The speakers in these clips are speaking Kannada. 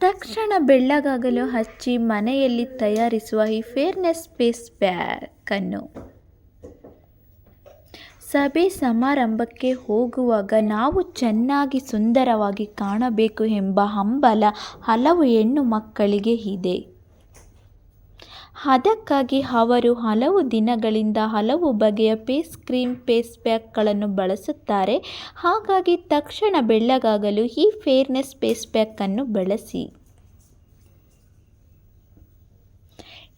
ತಕ್ಷಣ ಬೆಳ್ಳಗಾಗಲು ಹಚ್ಚಿ ಮನೆಯಲ್ಲಿ ತಯಾರಿಸುವ ಈ ಫೇರ್ನೆಸ್ ಫೇಸ್ ಪ್ಯಾಕನ್ನು ಸಭೆ ಸಮಾರಂಭಕ್ಕೆ ಹೋಗುವಾಗ ನಾವು ಚೆನ್ನಾಗಿ ಸುಂದರವಾಗಿ ಕಾಣಬೇಕು ಎಂಬ ಹಂಬಲ ಹಲವು ಹೆಣ್ಣು ಮಕ್ಕಳಿಗೆ ಇದೆ. ಅದಕ್ಕಾಗಿ ಅವರು ಹಲವು ದಿನಗಳಿಂದ ಹಲವು ಬಗೆಯ ಫೇಸ್ ಕ್ರೀಮ್, ಫೇಸ್ ಪ್ಯಾಕ್ಗಳನ್ನು ಬಳಸುತ್ತಾರೆ. ಹಾಗಾಗಿ ತಕ್ಷಣ ಬೆಳ್ಳಗಾಗಲು ಈ ಫೇರ್ನೆಸ್ ಫೇಸ್ ಪ್ಯಾಕನ್ನು ಬಳಸಿ.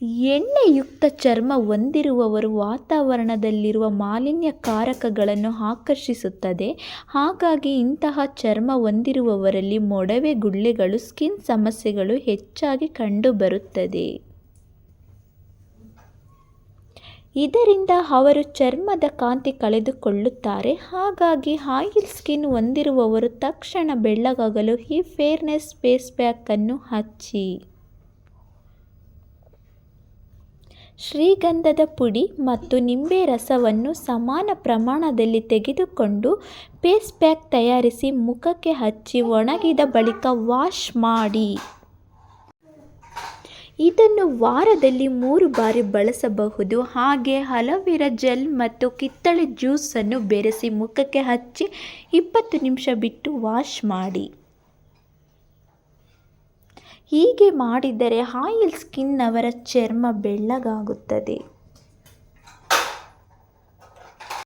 ಎಣ್ಣೆಯುಕ್ತ ಚರ್ಮ ಹೊಂದಿರುವವರು ವಾತಾವರಣದಲ್ಲಿರುವ ಮಾಲಿನ್ಯಕಾರಕಗಳನ್ನು ಆಕರ್ಷಿಸುತ್ತದೆ. ಹಾಗಾಗಿ ಇಂತಹ ಚರ್ಮ ಹೊಂದಿರುವವರಲ್ಲಿ ಮೊಡವೆ ಗುಳ್ಳೆಗಳು, ಸ್ಕಿನ್ ಸಮಸ್ಯೆಗಳು ಹೆಚ್ಚಾಗಿ ಕಂಡುಬರುತ್ತದೆ. ಇದರಿಂದ ಅವರು ಚರ್ಮದ ಕಾಂತಿ ಕಳೆದುಕೊಳ್ಳುತ್ತಾರೆ. ಹಾಗಾಗಿ ಆಯಿಲ್ ಸ್ಕಿನ್ ಹೊಂದಿರುವವರು ತಕ್ಷಣ ಬೆಳ್ಳಗಾಗಲು ಈ ಫೇರ್ನೆಸ್ ಫೇಸ್ ಪ್ಯಾಕನ್ನು ಹಚ್ಚಿ. ಶ್ರೀಗಂಧದ ಪುಡಿ ಮತ್ತು ನಿಂಬೆ ರಸವನ್ನು ಸಮಾನ ಪ್ರಮಾಣದಲ್ಲಿ ತೆಗೆದುಕೊಂಡು ಫೇಸ್ ಪ್ಯಾಕ್ ತಯಾರಿಸಿ ಮುಖಕ್ಕೆ ಹಚ್ಚಿ ಒಣಗಿದ ಬಳಿಕ ವಾಶ್ ಮಾಡಿ. ಇದನ್ನು ವಾರದಲ್ಲಿ ಮೂರು ಬಾರಿ ಬಳಸಬಹುದು. ಹಾಗೆ ಹಲವಿರ ಜೆಲ್ ಮತ್ತು ಕಿತ್ತಳೆ ಜ್ಯೂಸನ್ನು ಬೆರೆಸಿ ಮುಖಕ್ಕೆ ಹಚ್ಚಿ ಇಪ್ಪತ್ತು ನಿಮಿಷ ಬಿಟ್ಟು ವಾಶ್ ಮಾಡಿ. ಹೀಗೆ ಮಾಡಿದರೆ ಆಯಿಲ್ ಸ್ಕಿನ್ನವರ ಚರ್ಮ ಬೆಳ್ಳಗಾಗುತ್ತದೆ.